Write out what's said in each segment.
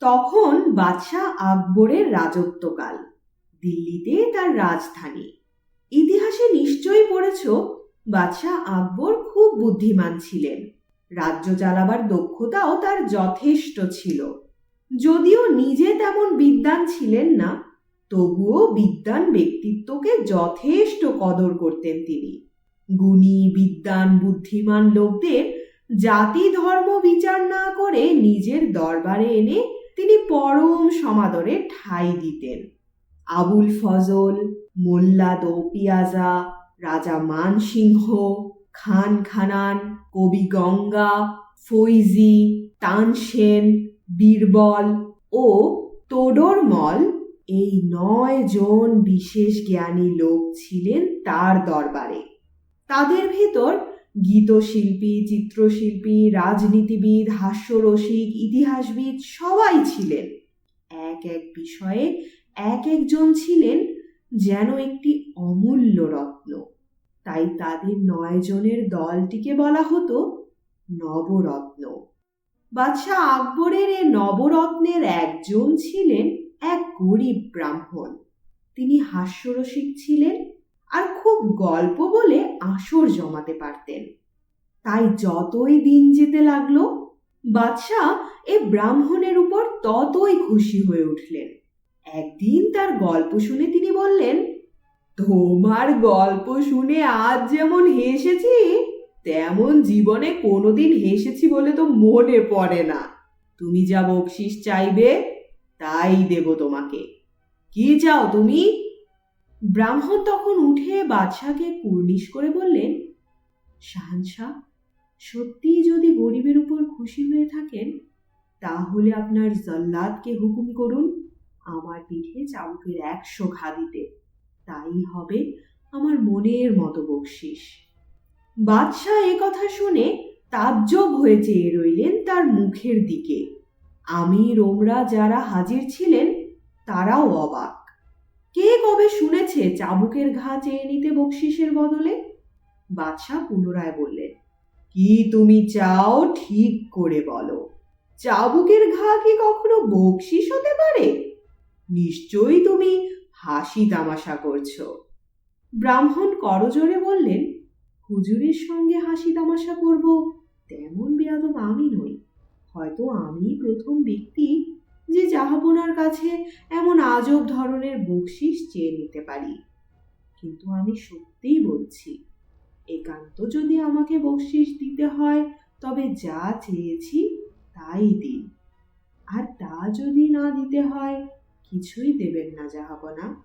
তখন বাদশাহ আকবরের রাজত্বকাল। দিল্লিতে তার রাজধানী। ইতিহাসে নিশ্চয়ই পড়েছ, বাদশাহ আকবর খুব বুদ্ধিমান ছিলেন। রাজ্য চালাবার দক্ষতাও তার যথেষ্ট ছিল। যদিও নিজে তেমন বিদ্বান ছিলেন না, তবুও বিদ্বান ব্যক্তিত্বকে যথেষ্ট কদর করতেন তিনি। গুণী, বিদ্বান, বুদ্ধিমান লোকদের জাতি ধর্ম বিচার না করে নিজের দরবারে এনে তিনি পরম সমাদরে ঠাঁই দিতেন। আবুল ফজল, মোল্লা দৌপিয়াজা, রাজা মানসিংহ, খান খানান, কবি গঙ্গা, ফৈজি, তানসেন, বীরবল ও তোডরমল এই নয় জন বিশেষ জ্ঞানী লোক ছিলেন তার দরবারে। তাদের ভেতর গীতশিল্পী, চিত্রশিল্পী, রাজনীতিবিদ, হাস্যরসিক, ইতিহাসবিদ সবাই ছিলেন। এক এক বিষয়ে এক একজন ছিলেন যেন একটি অমূল্য রত্ন। তাই তাদের নয় জনের দলটিকে বলা হতো নবরত্ন। বাদশাহ আকবরের এ নবরত্নের একজন ছিলেন এক গরিব ব্রাহ্মণ। তিনি হাস্যরসিক ছিলেন আর খুব গল্প বলে আসর জমাতে পারতেন। তাই যতই দিন যেতে লাগল, বাদশাহ এ ব্রাহ্মণের উপর ততই খুশি হয়ে উঠলেন। একদিন তার গল্প শুনে তিনি বললেন, তোমার গল্প শুনে আজ যেমন হেসেছি, তেমন জীবনে কোনোদিন হেসেছি বলে তো মনে পড়ে না। তুমি যা বকশিস চাইবে, তাই দেব তোমাকে। কি চাও তুমি? ব্রাহ্মণ তখন উঠে বাদশাকে কুর্নিশ করে বললেন শাহানশাহ সত্যিই যদি গরিবের উপর খুশি হয়ে থাকেন, তাহলে আপনার জল্লাদকে হুকুম করুন আমার পিঠে চাবুকের একশো ঘা দিতে। তাই হবে আমার মনের মতো বকশিস। বাদশাহ এ কথা শুনে তাজ্জব হয়ে চেয়ে রইলেন তার মুখের দিকে। আমি রোমরা যারা হাজির ছিলেন, তারাও অবাক। কে কবে শুনেছে চাবুকের ঘা চেয়ে নিতে বকশিসের বদলে? বাদশাহ পুনরায় বললেন, কি তুমি চাও ঠিক করে বলো। চাবুকের ঘা কি কখনো বকশিস হতে পারে? নিশ্চয়ই তুমি হাসি তামাশা করছ। ব্রাহ্মণ করজোরে বললেন, হুজুরের সঙ্গে হাসি তামাশা করব তেমন বেয়াদব আমি নই। হয়তো আমি প্রথম ব্যক্তি যে জাহাপনার কাছে এমন আজব ধরনের বকশিস চেয়ে নিতে পারি। কিন্তু আমি সত্যিই বলছি, একান্ত যদি আমাকে বকশিস দিতে হয়, তবে যা চেয়েছি তাই দিন। আর তা যদি না দিতে হয়, কিছুই দেবেন না জাহাপনা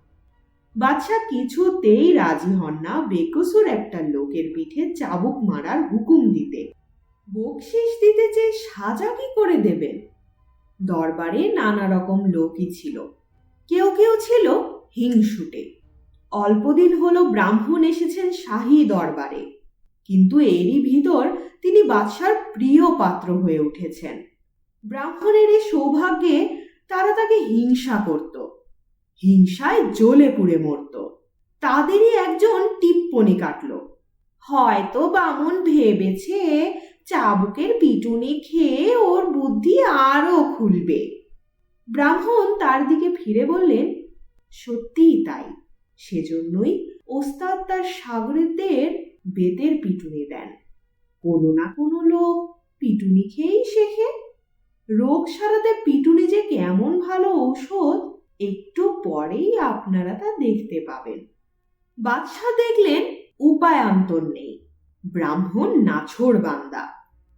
বাদশাহ কিছুতেই রাজি হন না বেকসুর একটা লোকের পিঠে চাবুক মারার হুকুম দিতে। বকশিস দিতে যে সাজা কি করে দেবেন? দরবারে নানা রকম লোকই ছিল। কেউ কেউ ছিল হিংসুটে। অল্পদিন হলো ব্রাহ্মণ এসেছেন শাহী দরবারে। কিন্তু এরই ভিতর তিনি বাদশার প্রিয় পাত্র হয়ে উঠেছেন। ব্রাহ্মণের এই সৌভাগ্যে তারা তাকে হিংসা করত। হিংসায় জ্বলে পুড়ে মরত। তাদেরই একজন টিপ্পনি কাটল। হয়তো বামুন ভেবেছে চাবুকের পিটুনি খেয়ে ওর বুদ্ধি আরও খুলবে। ব্রাহ্মণ তার দিকে ফিরে বললেন, সত্যিই তাই। সেজন্যই ওস্তাদ তার সাগরেদের বেতের পিটুনি দেন। কোনো না কোনো লোক পিটুনি খেয়েই শেখে। রোগ সারাতে পিটুনি যে কেমন ভালো ঔষধ, একটু পরেই আপনারা তা দেখতে পাবেন। বাদশাহ দেখলেন উপায়ান্তর নেই। ব্রাহ্মণ নাছোড় বান্দা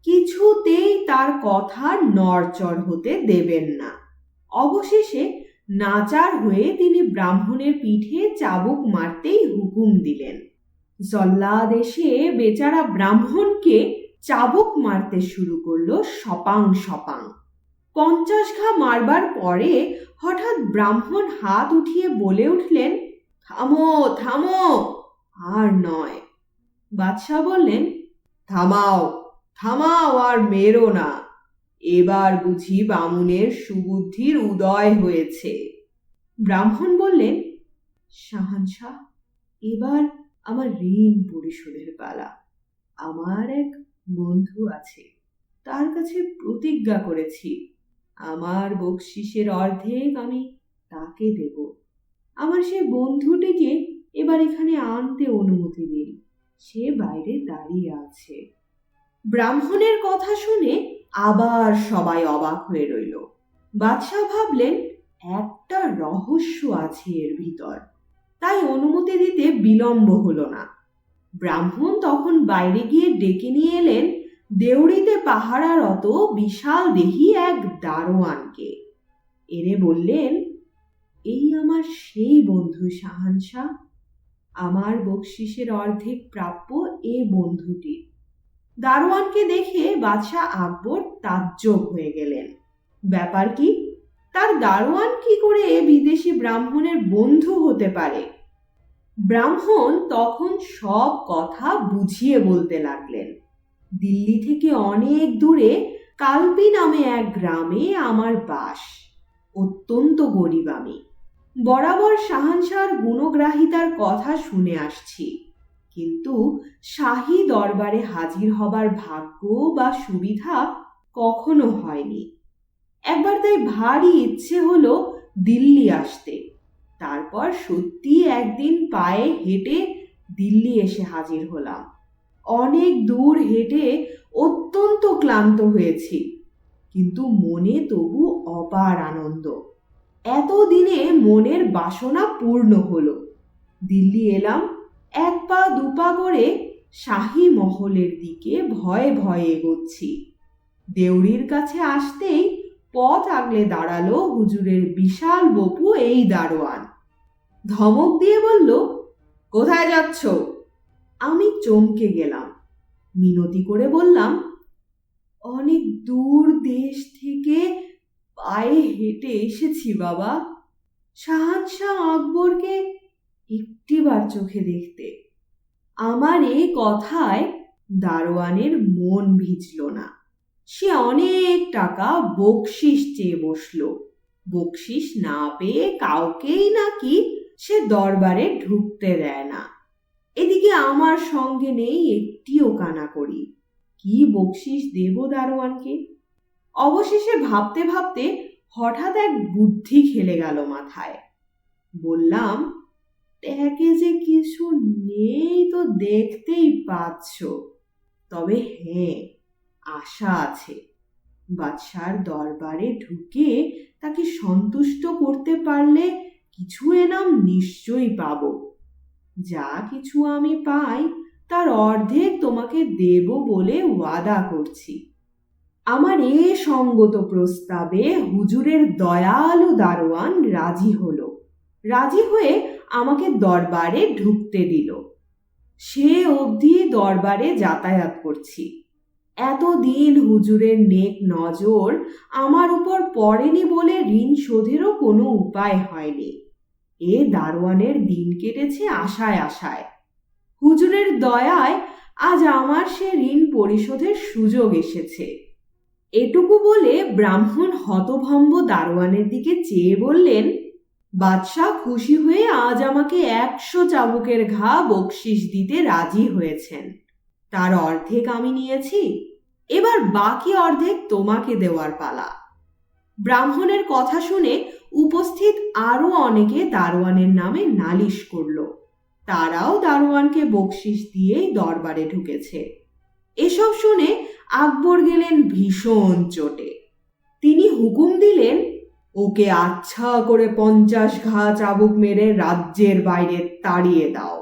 কিছুতেই তার কথা নড়চড় হতে দেবেন না। অবশেষে নাচার হয়ে তিনি ব্রাহ্মণের পিঠে চাবুক মারতেই হুকুম দিলেন। জল্লাদ এসে বেচারা ব্রাহ্মণকে চাবুক মারতে শুরু করল সপাং সপাং। পঞ্চাশ ঘা মারবার পরে হঠাৎ ব্রাহ্মণ হাত উঠিয়ে বলে উঠলেন, থামো থামো! আর নয়। বাদশাহ বললেন, থামাও থামাও আর মেরো না। এবার বুঝি বামুনের সুবুদ্ধির উদয় হয়েছে। ব্রাহ্মণ বললেন শাহানশাহ এবার আমার ঋণ পরিশোধের পালা। আমার এক বন্ধু আছে, তার কাছে প্রতিজ্ঞা করেছি। আমার বকশিসের অর্ধেক আমি তাকে দেব। আমার সে বন্ধুটিকে এবার এখানে আনতে অনুমতি দিন সে বাইরে দাঁড়িয়ে আছে। ব্রাহ্মণের কথা শুনে আবার সবাই অবাক হয়ে রইল। বাদশাহ ভাবলেন, একটা রহস্য আছে এর ভিতর। তাই অনুমতি দিতে বিলম্ব হলো না। ব্রাহ্মণ তখন বাইরে গিয়ে ডেকে নিয়ে এলেন দেউড়িতে পাহারারত বিশাল দেহি এক দারোয়ানকে। এনে বললেন, এই আমার সেই বন্ধু শাহানশাহ আমার বকশিসের অর্ধেক প্রাপ্য এ বন্ধুটি দারোয়ানকে দেখে বাদশাহ আকবর তাজ্জব হয়ে গেলেন। ব্যাপার কি? তার দারোয়ান কি করে বিদেশি ব্রাহ্মণের বন্ধু হতে পারে? ব্রাহ্মণ তখন সব কথা বুঝিয়ে বলতে লাগলেন। দিল্লি থেকে অনেক দূরে কালপি নামে এক গ্রামে আমার বাস। অত্যন্ত গরিব আমি। বরাবর শাহানশাহর গুণগ্রাহিতার কথা শুনে আসছি। কিন্তু শাহী দরবারে হাজির হবার ভাগ্য বা সুবিধা কখনো হয়নি। একবার তাই ভারী ইচ্ছে হলো দিল্লি আসতে। তারপর সত্যি একদিন পায়ে হেঁটে দিল্লি এসে হাজির হলাম। অনেক দূর হেঁটে অত্যন্ত ক্লান্ত হয়েছি, কিন্তু মনে তবু অপার আনন্দ। এতদিনে মনের বাসনা পূর্ণ হলো। দিল্লি এলাম এক পা দুপা করে শাহী মহলের দিকে ভয়ে ভয়ে এগোচ্ছি। দেউড়ির কাছে আসতেই পথ আগলে দাঁড়াল হুজুরের বিশাল বপু এই দারোয়ান। ধমক দিয়ে বলল, কোথায় যাচ্ছ? আমি চমকে গেলাম। মিনতি করে বললাম, অনেক দূর দেশ থেকে পায়ে হেঁটে এসেছি বাবা। শাহানশাহ আকবরকে একটিবার চোখে দেখতে। আমার এ কথায় দারোয়ানের মন ভিজল না। সে অনেক টাকা বকশিস চেয়ে বসল। বকশিস না পেয়ে কাউকেই নাকি সে দরবারে ঢুকতে দেয় না। এদিকে আমার সঙ্গে নেই একটিও কানা করি। কি বকশিস দেব দারোয়ানকে? অবশেষে ভাবতে ভাবতে হঠাৎ এক বুদ্ধি খেলে গেল মাথায়। বললাম ট্যাকে যে কিছু নেই তো দেখতেই পাচ্ছ। তবে হ্যাঁ আশা আছে। বাদশার দরবারে ঢুকে তাকে সন্তুষ্ট করতে পারলে কিছু এনাম নিশ্চয়ই পাব। যা কিছু আমি পাই, তার অর্ধেক তোমাকে দেব বলে ওয়াদা করছি। আমার এ সঙ্গত প্রস্তাবে হুজুরের দয়ালু দারোয়ান রাজি হলো। রাজি হয়ে আমাকে দরবারে ঢুকতে দিল। সে অবধি দরবারে যাতায়াত করছি। এতদিন হুজুরের নেক নজর আমার উপর পড়েনি বলে ঋণ শোধেরও কোনো উপায় হয়নি। এ দারোয়ানের দিন কেটেছে আশায় আশায়। হুজুরের দয়ায় আজ আমার সে ঋণ পরিশোধের সুযোগ এসেছে। এটুকু বলে ব্রাহ্মণ হতভম্ব দারোয়ানের দিকে চেয়ে বললেন বাদশাহ খুশি হয়ে আজ আমাকে একশো চাবুকের ঘা বকশিস দিতে রাজি হয়েছেন। তার অর্ধেক আমি নিয়েছি, এবার বাকি অর্ধেক তোমাকে দেওয়ার পালা। ব্রাহ্মণের কথা শুনে উপস্থিত আরও অনেকে দারোয়ানের নামে নালিশ করল। তারাও দারোয়ানকে বকশিস দিয়েই দরবারে ঢুকেছে। এসব শুনে আকবর গেলেন ভীষণ চোটে। তিনি হুকুম দিলেন ওকে আচ্ছা করে পঞ্চাশ ঘা চাবুক মেরে রাজ্যের বাইরে তাড়িয়ে দাও।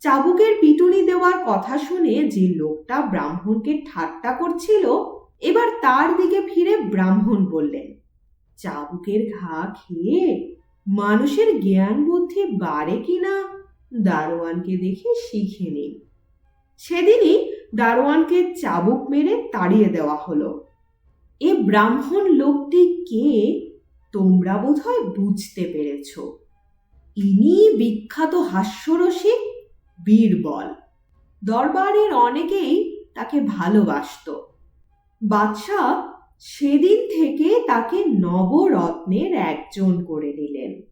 চাবুকের পিটুনি দেওয়ার কথা শুনে যে লোকটা ব্রাহ্মণকে ঠাট্টা করছিল, এবার তার দিকে ফিরে ব্রাহ্মণ বললেন, চাবুকের ঘা খেয়ে মানুষের জ্ঞান বুদ্ধি বাড়ে কিনা দারোয়ানকে দেখে শিখে নিন। সেদিনই দারোয়ানকে চাবুক মেরে তাড়িয়ে দেওয়া হলো। এ ব্রাহ্মণ লোকটি কে তোমরা বোধহয় বুঝতে পেরেছ। ইনি বিখ্যাত হাস্যরসিক বীরবল। দরবারের অনেকেই তাকে ভালোবাসত। বাদশাহ সেদিন থেকে তাকে নবরত্নের একজন করে দিলেন।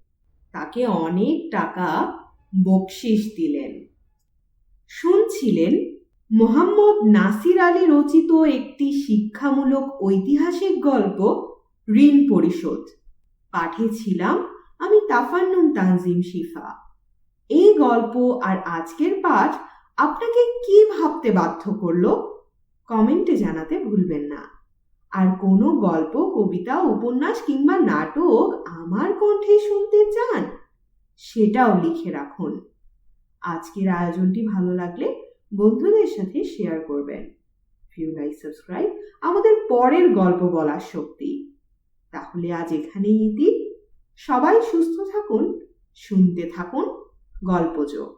তাকে অনেক টাকা বকশিস দিলেন। শুনছিলেন, মোহাম্মদ নাসির আলী রচিত একটি শিক্ষামূলক ঐতিহাসিক গল্প, ঋণ পরিশোধ। পাঠে ছিলাম আমি তাফান্নুন তানজিম শিফা। এই গল্প আর আজকের পাঠ আপনাকে কি ভাবতে বাধ্য করল? কমেন্টে জানাতে ভুলবেন না। আর কোনো গল্প, কবিতা, উপন্যাস কিংবা নাটক আমার কণ্ঠে শুনতে চান, সেটাও লিখে রাখুন। আজকের আয়োজনটি ভালো লাগলে বন্ধুদের সাথে শেয়ার করবেন। ভিউ লাইক সাবস্ক্রাইব আমাদের পরের গল্প বলার শক্তি। তাহলে আজ এখানেই ইতি। সবাই সুস্থ থাকুন শুনতে থাকুন গল্পযোগ